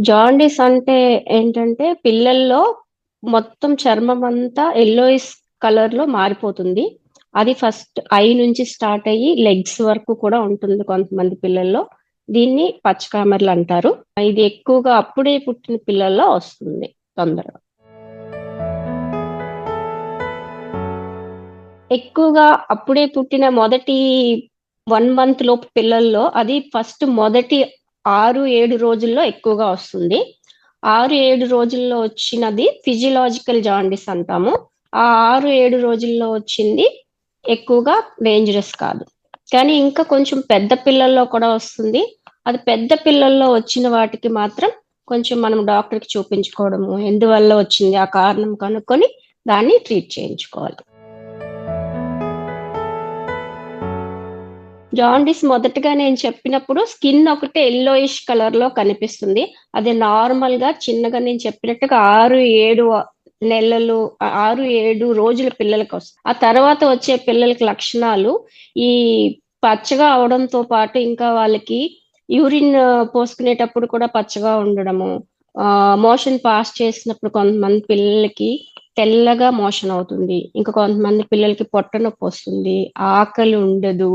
Jaundice అంటే ఏంటంటే పిల్లల్లో మొత్తం చర్మం అంతా ఎల్లోయిస్ కలర్లో మారిపోతుంది. అది ఫస్ట్ ఐ నుంచి స్టార్ట్ అయ్యి లెగ్స్ వరకు కూడా ఉంటుంది కొంతమంది పిల్లల్లో. దీన్ని పచ్చకామెర్లు అంటారు. ఇది ఎక్కువగా అప్పుడే పుట్టిన పిల్లల్లో వస్తుంది తొందరగా. ఎక్కువగా అప్పుడే పుట్టిన మొదటి వన్ మంత్ లోపు పిల్లల్లో అది ఫస్ట్ మొదటి ఆరు ఏడు రోజుల్లో ఎక్కువగా వస్తుంది. ఆరు ఏడు రోజుల్లో వచ్చినది ఫిజియలాజికల్ జాండిస్ అంటాము. ఆ ఆరు ఏడు రోజుల్లో వచ్చింది ఎక్కువగా డేంజరస్ కాదు. కానీ ఇంకా కొంచెం పెద్ద పిల్లల్లో కూడా వస్తుంది. అది పెద్ద పిల్లల్లో వచ్చిన వాటికి మాత్రం కొంచెం మనం డాక్టర్కి చూపించుకోవడము ఎందువల్ల వచ్చింది ఆ కారణం కనుక్కొని దాన్ని ట్రీట్ చేయించుకోవాలి. జాండీస్ మొదటగా నేను చెప్పినప్పుడు స్కిన్ ఒకటే ఎల్లోయిష్ కలర్లో కనిపిస్తుంది. అది నార్మల్గా చిన్నగా నేను చెప్పినట్టుగా ఆరు ఏడు నెలలు ఆరు ఏడు రోజుల పిల్లలకి వస్తుంది ఆ తర్వాత వచ్చే పిల్లలకి లక్షణాలు ఈ పచ్చగా అవడంతో పాటు ఇంకా వాళ్ళకి యూరిన్ పోసుకునేటప్పుడు కూడా పచ్చగా ఉండడము ఆ మోషన్ పాస్ చేసినప్పుడు కొంతమంది పిల్లలకి తెల్లగా మోషన్ అవుతుంది. ఇంకా కొంతమంది పిల్లలకి పొట్ట నొప్పి వస్తుంది ఆకలి ఉండదు.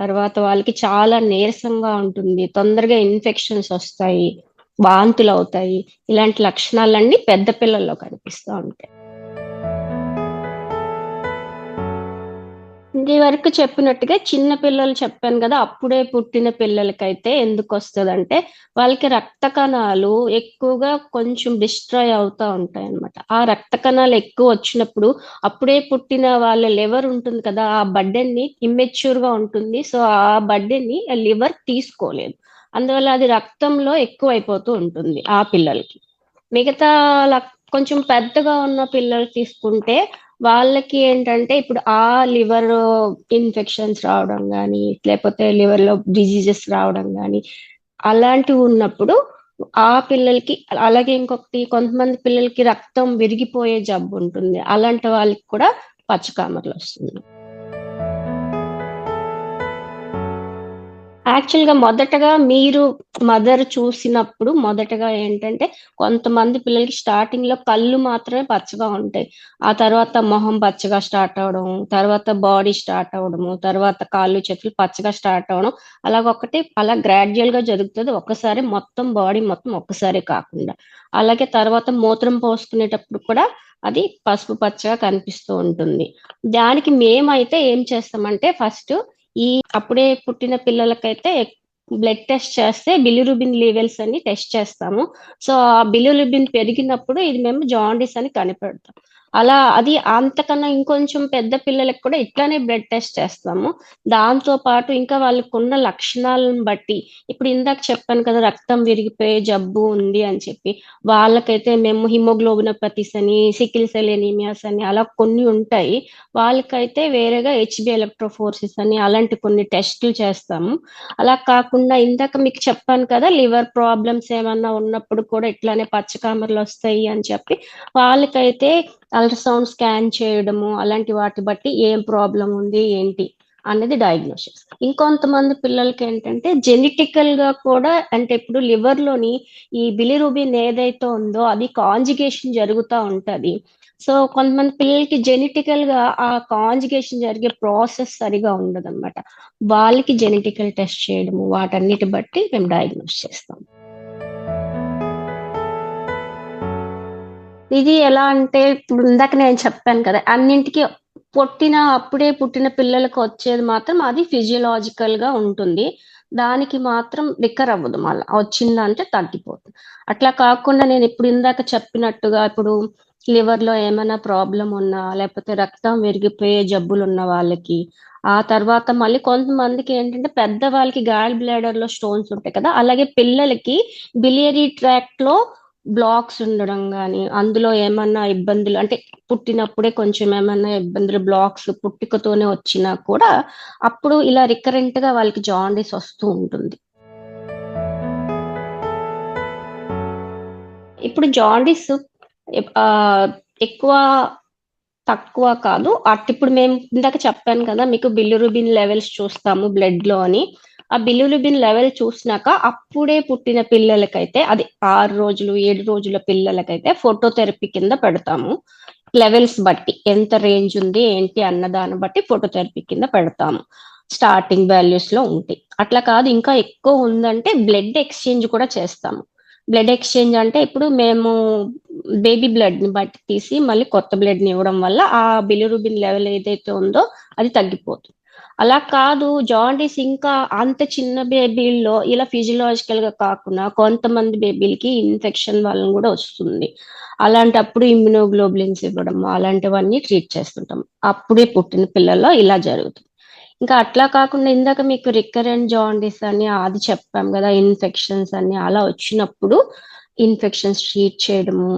తర్వాత వాళ్ళకి చాలా నీరసంగా ఉంటుంది. తొందరగా ఇన్ఫెక్షన్స్ వస్తాయి వాంతులు అవుతాయి ఇలాంటి లక్షణాలన్నీ పెద్ద పిల్లల్లో కనిపిస్తూ ఉంటాయి. ఇది వరకు చెప్పినట్టుగా చిన్న పిల్లలు చెప్పాను కదా అప్పుడే పుట్టిన పిల్లలకైతే ఎందుకు వస్తుంది అంటే వాళ్ళకి రక్త కణాలు ఎక్కువగా కొంచెం డిస్ట్రాయ్ అవుతూ ఉంటాయి అనమాట ఆ రక్త కణాలు ఎక్కువ వచ్చినప్పుడు అప్పుడే పుట్టిన వాళ్ళ లివర్ ఉంటుంది కదా ఆ బడ్డెన్ని ఇమ్మెచ్యూర్గా ఉంటుంది. సో ఆ బడ్డెన్ని లివర్ తీసుకోలేదు. అందువల్ల అది రక్తంలో ఎక్కువ అయిపోతూ ఉంటుంది ఆ పిల్లలకి. మిగతా కొంచెం పెద్దగా ఉన్న పిల్లలు తీసుకుంటే వాళ్ళకి ఏంటంటే ఇప్పుడు ఆ లివర్ ఇన్ఫెక్షన్స్ రావడం కానీ లేకపోతే లివర్లో డిజీజెస్ రావడం కానీ అలాంటివి ఉన్నప్పుడు ఆ పిల్లలకి అలాగే ఇంకొకటి కొంతమంది పిల్లలకి రక్తం విరిగిపోయే జబ్బు ఉంటుంది. అలాంటి వాళ్ళకి కూడా పచ్చకామర్లు వస్తుంది యాక్చువల్గా మొదటగా మీరు మదర్ చూసినప్పుడు మొదటగా ఏంటంటే కొంతమంది పిల్లలకి స్టార్టింగ్లో కళ్ళు మాత్రమే పచ్చగా ఉంటాయి. ఆ తర్వాత మొహం పచ్చగా స్టార్ట్ అవడం తర్వాత బాడీ స్టార్ట్ అవడము తర్వాత కాళ్ళు చేతులు పచ్చగా స్టార్ట్ అవడం అలాగొకటి అలా గ్రాడ్యువల్గా జరుగుతుంది. ఒక్కసారి మొత్తం బాడీ మొత్తం ఒక్కసారి కాకుండా. అలాగే తర్వాత మూత్రం పోసుకునేటప్పుడు కూడా అది పసుపు పచ్చగా కనిపిస్తూ ఉంటుంది. దానికి మేమైతే ఏం చేస్తామంటే ఫస్ట్ ఈ అప్పుడే పుట్టిన పిల్లలకైతే బ్లడ్ టెస్ట్ చేస్తే బిలిరుబిన్ లెవెల్స్ అని టెస్ట్ చేస్తాము. సో ఆ బిలిరుబిన్ పెరిగినప్పుడు ఇది మేము జాండీస్ అని కనిపెడతాం. అలా అది అంతకన్నా ఇంకొంచెం పెద్ద పిల్లలకు కూడా ఇట్లానే బ్లడ్ టెస్ట్ చేస్తాము. దాంతో పాటు ఇంకా వాళ్ళకు ఉన్న లక్షణాలను బట్టి ఇప్పుడు ఇందాక చెప్పాను కదా రక్తం విరిగిపోయే జబ్బు ఉంది అని చెప్పి వాళ్ళకైతే మేము హిమోగ్లోబినోపతిస్ అని సికిల్ సెల్ ఎనీమియాస్ అని అలా కొన్ని ఉంటాయి. వాళ్ళకైతే వేరేగా హెచ్బి ఎలక్ట్రోఫోర్సిస్ అని అలాంటి కొన్ని టెస్టులు చేస్తాము. అలా కాకుండా ఇందాక మీకు చెప్పాను కదా లివర్ ప్రాబ్లమ్స్ ఏమన్నా ఉన్నప్పుడు కూడా ఇట్లానే పచ్చకామర్లు వస్తాయి అని చెప్పి వాళ్ళకైతే అల్ట్రాసౌండ్ స్కాన్ చేయడము అలాంటి వాటి బట్టి ఏం ప్రాబ్లం ఉంది ఏంటి అనేది డయాగ్నోసిస్ ఇంకొంతమంది పిల్లలకి ఏంటంటే జెనెటికల్గా కూడా అంటే ఇప్పుడు లివర్లోని ఈ బిలిరూబిన్ ఏదైతే ఉందో అది కాంజిగేషన్ జరుగుతూ ఉంటది. సో కొంతమంది పిల్లలకి జెనెటికల్గా ఆ కాంజిగేషన్ జరిగే ప్రాసెస్ సరిగా ఉండదు అనమాట వాళ్ళకి జెనెటికల్ టెస్ట్ చేయడము వాటన్నిటి బట్టి మేము డయాగ్నోస్ చేస్తాం. ఇది ఎలా అంటే ఇప్పుడు ఇందాక నేను చెప్పాను కదా అన్నింటికి పుట్టిన అప్పుడే పుట్టిన పిల్లలకు వచ్చేది మాత్రం అది ఫిజియలాజికల్గా ఉంటుంది. దానికి మాత్రం రికర్ అవ్వదు మళ్ళీ. వచ్చిందంటే తగ్గిపోతుంది. అట్లా కాకుండా నేను ఇప్పుడు ఇందాక చెప్పినట్టుగా ఇప్పుడు లివర్లో ఏమైనా ప్రాబ్లం ఉన్నా లేకపోతే రక్తం విరిగిపోయే జబ్బులు ఉన్న వాళ్ళకి ఆ తర్వాత మళ్ళీ కొంతమందికి ఏంటంటే పెద్ద వాళ్ళకి గాల్ బ్లాడర్లో స్టోన్స్ ఉంటాయి కదా అలాగే పిల్లలకి బిలియరీ ట్రాక్ట్లో బ్లాక్స్ ఉండడం కానీ అందులో ఏమన్నా ఇబ్బందులు అంటే పుట్టినప్పుడే కొంచెం ఏమన్నా ఇబ్బందులు బ్లాక్స్ పుట్టుకతోనే వచ్చినా కూడా అప్పుడు ఇలా రికరెంట్గా వాళ్ళకి జాండీస్ వస్తూ ఉంటుంది. ఇప్పుడు జాండీస్ ఎక్కువ తక్కువ కాదు. అట్ ఇప్పుడు మేము ఇందాక చెప్పాను కదా మీకు బిల్లురుబిన్ లెవెల్స్ చూస్తాము బ్లడ్లో అని. ఆ బిలిరుబిన్ లెవెల్ చూసినాక అప్పుడే పుట్టిన పిల్లలకైతే అది ఆరు రోజులు ఏడు రోజుల పిల్లలకైతే ఫోటోథెరపీ కింద పెడతాము. లెవెల్స్ బట్టి ఎంత రేంజ్ ఉంది ఏంటి అన్న దాన్ని బట్టి ఫోటోథెరపీ కింద పెడతాము. స్టార్టింగ్ వాల్యూస్లో ఉంటాయి అట్లా కాదు ఇంకా ఎక్కువ ఉందంటే బ్లడ్ ఎక్స్చేంజ్ కూడా చేస్తాము. బ్లడ్ ఎక్స్చేంజ్ అంటే ఇప్పుడు మేము బేబీ బ్లడ్ని బట్టి తీసి మళ్ళీ కొత్త బ్లడ్ని ఇవ్వడం వల్ల ఆ బిలిరుబిన్ లెవెల్ ఏదైతే ఉందో అది తగ్గిపోతుంది. అలా కాదు జాండీస్ ఇంకా అంత చిన్న బేబీల్లో ఇలా ఫిజియలాజికల్గా కాకుండా కొంతమంది బేబీలకి ఇన్ఫెక్షన్ వలన కూడా వస్తుంది. అలాంటప్పుడు ఇమ్యునోగ్లోబులిన్స్ ఇవ్వడం అలాంటివన్నీ ట్రీట్ చేస్తుంటాం. అప్పుడే పుట్టిన పిల్లల్లో ఇలా జరుగుతుంది. ఇంకా అట్లా కాకుండా ఇందాక మీకు రికరెంట్ జాండీస్ అని అది చెప్పాం కదా ఇన్ఫెక్షన్స్ అని అలా వచ్చినప్పుడు ఇన్ఫెక్షన్స్ ట్రీట్ చేయడము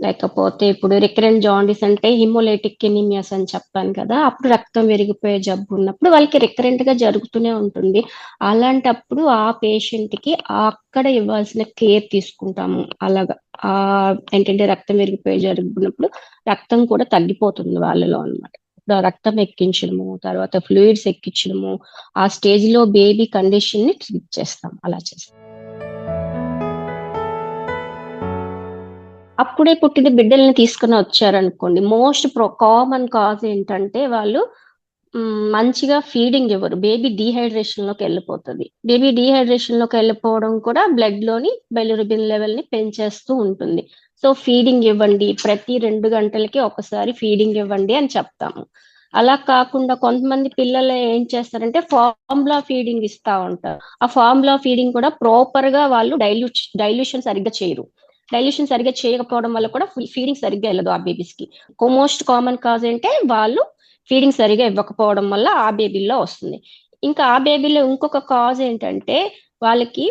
లేకపోతే ఇప్పుడు రికరెంట్ జాండీస్ అంటే హిమోలైటిక్ ఎనిమియాస్ అని చెప్పాను కదా అప్పుడు రక్తం విరిగిపోయే జబ్బు ఉన్నప్పుడు వాళ్ళకి రికరెంట్గా జరుగుతూనే ఉంటుంది. అలాంటప్పుడు ఆ పేషెంట్కి అక్కడ ఇవ్వాల్సిన కేర్ తీసుకుంటాము. అలాగా ఆ ఏంటంటే రక్తం విరిగిపోయే జరుగుతున్నప్పుడు రక్తం కూడా తగ్గిపోతుంది వాళ్ళలో అనమాట రక్తం ఎక్కించడము తర్వాత ఫ్లూయిడ్స్ ఎక్కించడము ఆ స్టేజ్లో బేబీ కండిషన్ని ట్రీట్ చేస్తాం. అలా చేస్తాం. అప్పుడే పుట్టిన బిడ్డల్ని తీసుకుని వచ్చారనుకోండి మోస్ట్ ప్రో కామన్ కాజ్ ఏంటంటే వాళ్ళు మంచిగా ఫీడింగ్ ఇవ్వరు. బేబీ డీహైడ్రేషన్లోకి వెళ్ళిపోతుంది. బేబీ డీహైడ్రేషన్లోకి వెళ్ళిపోవడం కూడా బ్లడ్లోని బెలిరుబిన్ లెవెల్ని పెంచేస్తూ ఉంటుంది. సో ఫీడింగ్ ఇవ్వండి. ప్రతి రెండు గంటలకి ఒకసారి ఫీడింగ్ ఇవ్వండి అని చెప్తాము. అలా కాకుండా కొంతమంది పిల్లలు ఏం చేస్తారంటే ఫార్ములా ఫీడింగ్ ఇస్తా ఉంటారు. ఆ ఫార్ములా ఫీడింగ్ కూడా ప్రాపర్గా వాళ్ళు డైల్యూట్ డైల్యూషన్ సరిగ్గా చేయరు. డైల్యూషన్ సరిగ్గా చేయకపోవడం వల్ల కూడా ఫీడింగ్ సరిగ్గా వెళ్ళదు ఆ బేబీస్కి. మోస్ట్ కామన్ కాజ్ అంటే వాళ్ళు ఫీడింగ్ సరిగా ఇవ్వకపోవడం వల్ల ఆ బేబీలో వస్తుంది. ఇంకా ఆ బేబీలో ఇంకొక కాజ్ ఏంటంటే వాళ్ళకి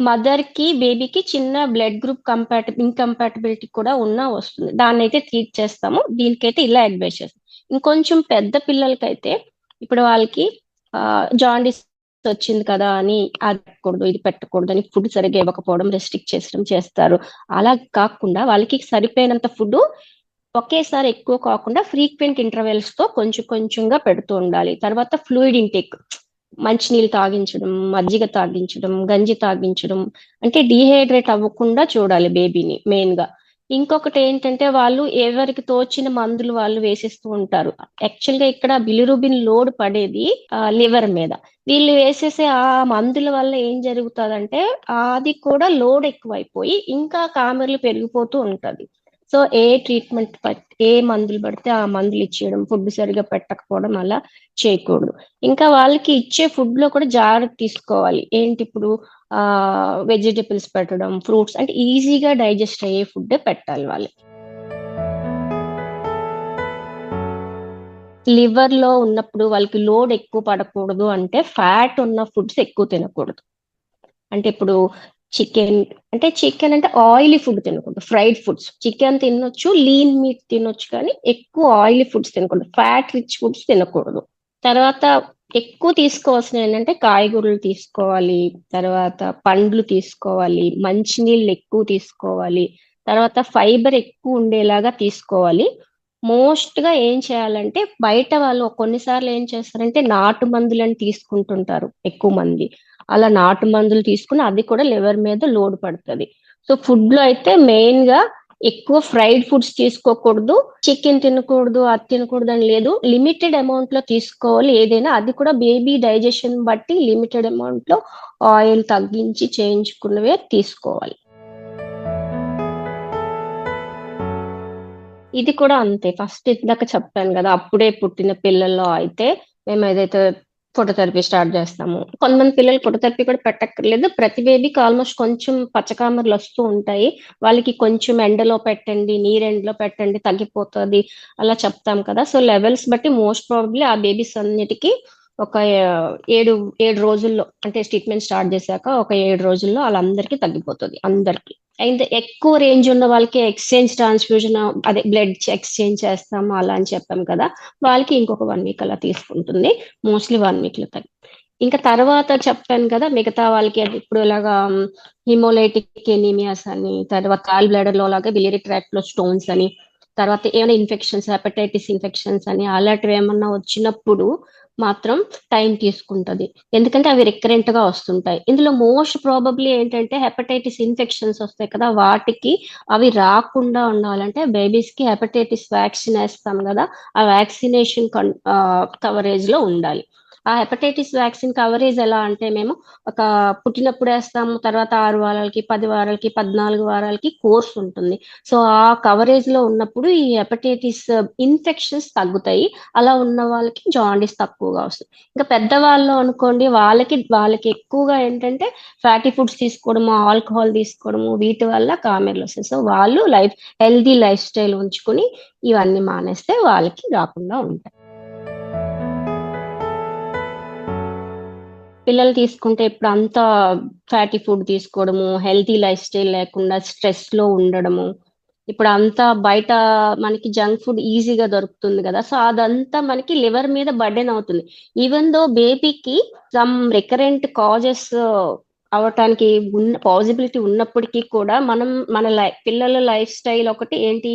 మదర్కి బేబీకి చిన్న బ్లడ్ గ్రూప్ కంపాటి ఇన్కంపాటబిలిటీ కూడా ఉన్నా వస్తుంది. దాన్ని అయితే ట్రీట్ చేస్తాము. దీనికైతే ఇలా అడ్వైస్ చేస్తాం. ఇంకొంచెం పెద్ద పిల్లలకైతే ఇప్పుడు వాళ్ళకి జాండీస్ వచ్చింది కదా అని అది పెట్టకూడదు ఇది పెట్టకూడదు అని ఫుడ్ సరిగ్గా ఇవ్వకపోవడం రెస్ట్రిక్ట్ చేసడం చేస్తారు. అలా కాకుండా వాళ్ళకి సరిపోయినంత ఫుడ్ ఒకేసారి ఎక్కువ కాకుండా ఫ్రీక్వెంట్ ఇంటర్వెల్స్తో కొంచెం కొంచెంగా పెడుతూ ఉండాలి. తర్వాత ఫ్లూయిడ్ ఇంటేక్ మంచినీళ్ళు తాగించడం మజ్జిగ తాగించడం గంజి తాగించడం అంటే డీహైడ్రేట్ అవ్వకుండా చూడాలి బేబీని మెయిన్గా. ఇంకొకటి ఏంటంటే వాళ్ళు ఎవరికి తోచిన మందులు వాళ్ళు వేసేస్తూ ఉంటారు. యాక్చువల్గా ఇక్కడ బిలిరుబిన్ లోడ్ పడేది లివర్ మీద. వీళ్ళు వేసేసే ఆ మందుల వల్ల ఏం జరుగుతుందంటే అది కూడా లోడ్ ఎక్కువైపోయి ఇంకా కామెర్లు పెరిగిపోతూ ఉంటది. సో ఏ ట్రీట్మెంట్ ఏ మందులు పడితే ఆ మందులు ఇచ్చేయడం ఫుడ్ సరిగా పెట్టకపోవడం అలా చేయకూడదు. ఇంకా వాళ్ళకి ఇచ్చే ఫుడ్లో కూడా జాగ్రత్త తీసుకోవాలి. ఏంటి ఇప్పుడు వెజిటేబుల్స్ పెట్టడం ఫ్రూట్స్ అంటే ఈజీగా డైజెస్ట్ అయ్యే ఫుడ్ పెట్టాలి వాళ్ళకి. లివర్లో ఉన్నప్పుడు వాళ్ళకి లోడ్ ఎక్కువ పడకూడదు అంటే ఫ్యాట్ ఉన్న ఫుడ్స్ ఎక్కువ తినకూడదు. అంటే ఇప్పుడు చికెన్ అంటే చికెన్ అంటే ఆయిలీ ఫుడ్ తినకూడదు ఫ్రైడ్ ఫుడ్స్. చికెన్ తినొచ్చు లీన్ మీట్ తినొచ్చు కానీ ఎక్కువ ఆయిలీ ఫుడ్స్ తినకూడదు ఫ్యాట్ రిచ్ ఫుడ్స్ తినకూడదు. తర్వాత ఎక్కువ తీసుకోవాల్సిన ఏంటంటే కాయగూరలు తీసుకోవాలి తర్వాత పండ్లు తీసుకోవాలి మంచినీళ్ళు ఎక్కువ తీసుకోవాలి తర్వాత ఫైబర్ ఎక్కువ ఉండేలాగా తీసుకోవాలి. మోస్ట్గా ఏం చేయాలంటే బయట వాళ్ళు కొన్నిసార్లు ఏం చేస్తారంటే నాటు మందులని తీసుకుంటుంటారు ఎక్కువ మంది. అలా నాటు మందులు తీసుకుని అది కూడా లివర్ మీద లోడ్ పడుతుంది. సో ఫుడ్లో అయితే మెయిన్గా ఎక్కువ ఫ్రైడ్ ఫుడ్స్ తీసుకోకూడదు చికెన్ తినకూడదు అది తినకూడదు అని లేదు. లిమిటెడ్ అమౌంట్లో తీసుకోవాలి ఏదైనా. అది కూడా బేబీ డైజెషన్ బట్టి లిమిటెడ్ అమౌంట్లో ఆయిల్ తగ్గించి చేయించుకున్నవే తీసుకోవాలి. ఇది కూడా అంతే. ఫస్ట్ ఇందాక చెప్పాను కదా అప్పుడే పుట్టిన పిల్లల్లో అయితే మేము ఏదైతే ఫోటోథెరపీ స్టార్ట్ చేస్తాము. కొంతమంది పిల్లలు ఫోటోథెరపీ కూడా పెట్టక్కర్లేదు. ప్రతి బేబీకి ఆల్మోస్ట్ కొంచెం పచ్చకామర్లు వస్తూ ఉంటాయి. వాళ్ళకి కొంచెం ఎండలో పెట్టండి నీరెండలో పెట్టండి తగ్గిపోతుంది అలా చెప్తాం కదా. సో లెవెల్స్ బట్టి మోస్ట్ ప్రాబబ్లీ ఆ బేబీస్ అన్నిటికీ ఒక ఏడు ఏడు రోజుల్లో అంటే ట్రీట్మెంట్ స్టార్ట్ చేశాక ఒక ఏడు రోజుల్లో వాళ్ళందరికీ తగ్గిపోతుంది. అందరికీ. అయితే ఎక్కువ రేంజ్ ఉన్న వాళ్ళకి ఎక్స్చేంజ్ ట్రాన్స్ఫ్యూజన్ అదే బ్లడ్ ఎక్స్చేంజ్ చేస్తాము అలా అని చెప్పాం కదా. వాళ్ళకి ఇంకొక వన్ వీక్ అలా తీసుకుంటుంది. మోస్ట్లీ వన్ వీక్లో తగ్గి ఇంకా తర్వాత చెప్పాను కదా మిగతా వాళ్ళకి అది ఇప్పుడు ఇలాగా హిమోలైటిక్ ఎనీమియాస్ అని తర్వాత కాల్ బ్లడర్లో లాగా బిలియరీ ట్రాక్ట్లో స్టోన్స్ అని తర్వాత ఏమైనా ఇన్ఫెక్షన్స్ హెపటైటిస్ ఇన్ఫెక్షన్స్ అని అలాంటివి ఏమన్నా వచ్చినప్పుడు మాత్రం టైం తీసుకుంటది. ఎందుకంటే అవి రికరెంట్గా వస్తుంటాయి. ఇందులో మోస్ట్ ప్రాబబ్లీ ఏంటంటే హెపటైటిస్ ఇన్ఫెక్షన్స్ వస్తాయి కదా వాటికి అవి రాకుండా ఉండాలంటే బేబీస్కి హెపటైటిస్ వ్యాక్సిన్ వేస్తాం కదా ఆ వ్యాక్సినేషన్ కవరేజ్లో ఉండాలి. ఆ హెపటైటిస్ వ్యాక్సిన్ కవరేజ్ ఎలా అంటే మేము ఒక పుట్టినప్పుడు వేస్తాము తర్వాత ఆరు వారాలకి పది వారాలకి పద్నాలుగు వారాలకి కోర్స్ ఉంటుంది. సో ఆ కవరేజ్లో ఉన్నప్పుడు ఈ హెపటైటిస్ ఇన్ఫెక్షన్స్ తగ్గుతాయి. అలా ఉన్న వాళ్ళకి జాండీస్ తక్కువ ఎక్కువగా వస్తుంది ఇంకా పెద్దవాళ్ళు అనుకోండి వాళ్ళకి వాళ్ళకి ఎక్కువగా ఏంటంటే ఫ్యాటీ ఫుడ్స్ తీసుకోవడము ఆల్కహాల్ తీసుకోవడము వీటి వల్ల కామెర్లు వస్తాయి. సో వాళ్ళు లైఫ్ హెల్దీ లైఫ్ స్టైల్ ఉంచుకుని ఇవన్నీ మానేస్తే వాళ్ళకి రాకుండా ఉంటాయి. పిల్లలు తీసుకుంటే ఇప్పుడు అంతా ఫ్యాటీ ఫుడ్ తీసుకోవడము హెల్తీ లైఫ్ స్టైల్ లేకుండా స్ట్రెస్లో ఉండడము ఇప్పుడు అంతా బయట మనకి జంక్ ఫుడ్ ఈజీగా దొరుకుతుంది కదా. సో అదంతా మనకి లివర్ మీద బర్డెన్ అవుతుంది. ఈవెన్ దో బేబీకి సమ్ రికరెంట్ కాజెస్ అవటానికి ఉన్న పాసిబిలిటీ ఉన్నప్పటికీ కూడా మనం మన లై పిల్లల లైఫ్ స్టైల్ ఒకటి ఏంటి?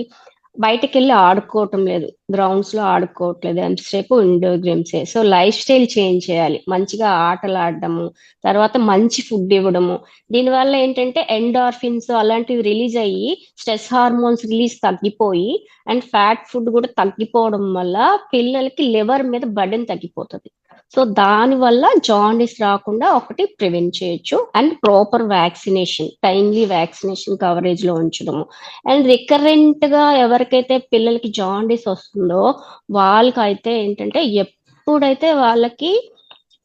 బయటకు వెళ్ళి ఆడుకోవటం లేదు. గ్రౌండ్స్లో ఆడుకోవట్లేదు. ఎంతసేపు ఇండోర్ గేమ్సే సో లైఫ్ స్టైల్ చేంజ్ చేయాలి. మంచిగా ఆటలు ఆడడము తర్వాత మంచి ఫుడ్ ఇవ్వడము. దీనివల్ల ఏంటంటే ఎండార్ఫిన్స్ అలాంటివి రిలీజ్ అయ్యి స్ట్రెస్ హార్మోన్స్ రిలీజ్ తగ్గిపోయి అండ్ ఫ్యాట్ ఫుడ్ కూడా తగ్గిపోవడం వల్ల పిల్లలకి లివర్ మీద బర్డెన్ తగ్గిపోతుంది. సో దాని వల్ల జాండీస్ రాకుండా ఒకటి ప్రివెంట్ చేయొచ్చు. And proper vaccination timely vaccination కవరేజ్లో ఉంచడము. అండ్ రికరెంట్గా ఎవరికైతే పిల్లలకి జాండీస్ వస్తుందో వాళ్ళకైతే ఏంటంటే ఎప్పుడైతే వాళ్ళకి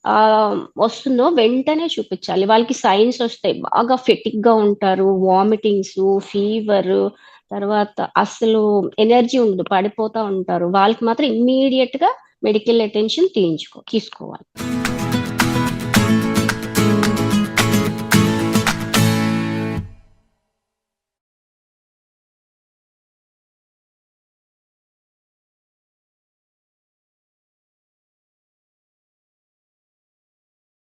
ఆ వస్తుందో వెంటనే చూపించాలి. వాళ్ళకి సైన్స్ వస్తాయి. బాగా ఫిటిక్గా ఉంటారు వామిటింగ్స్ ఫీవర్ తర్వాత అసలు ఎనర్జీ ఉండదు పడిపోతా ఉంటారు. వాళ్ళకి మాత్రం ఇమ్మీడియట్గా మెడికల్ అటెన్షన్ తీయించుకో తీసుకోవాలి.